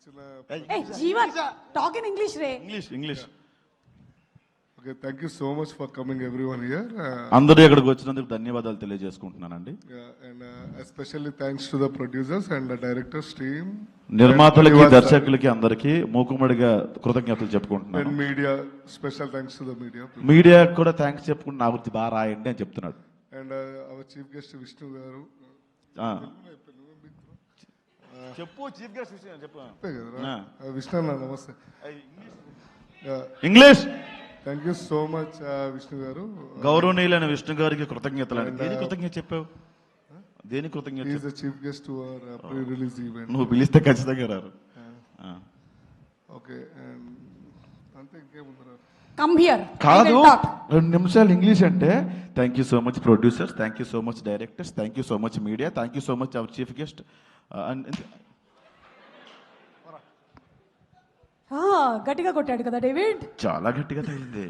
ఇచ్చిన a Jeevan talk in English ray. English English okay thank you so much for coming everyone here అందరూ ఇక్కడికి వచ్చినందుకు ధన్యవాదాలు తెలియజేసుకుంటున్నానండి. And especially thanks to the producers and directors team నిర్మాతలకి దర్శకులకి అందరికి మూకుమ్మడిగా కృతజ్ఞతలు చెప్పుకుంటున్నాను. And media special thanks to the media media కూడా థ్యాంక్స్ చెప్పుకుంటూ నా గురించి బాగా రాయండి అని చెప్తున్నాడు. And our chief guest Vishnu గారు ఆ. చెప్పు చీఫ్ గెస్ట్ చెప్పు. చెప్పే విష్ణు నమస్తే. English. Thank you so much Vishnu గారు. గౌరవనీయులైన విష్ణు గారికి కృతజ్ఞతలు. అండి దేని కృతజ్ఞత చెప్పావు? దేని కృతజ్ఞత chief guest pre release event నువ్వు పిలిస్తే ఖచ్చితంగా రారు. ఆ. ఓకే అండ్ అంతే ఇంకేముందరా కమ్ హియర్ కాదు రెండు నిమిషాలు ఇంగ్లీష్ అంటే thank you so much producers thank you so much directors thank you so much media thank you so much our chief guest గట్టిగా కొట్టాడు కదా డేవిడ్? చాలా గట్టిగా తగిలింది.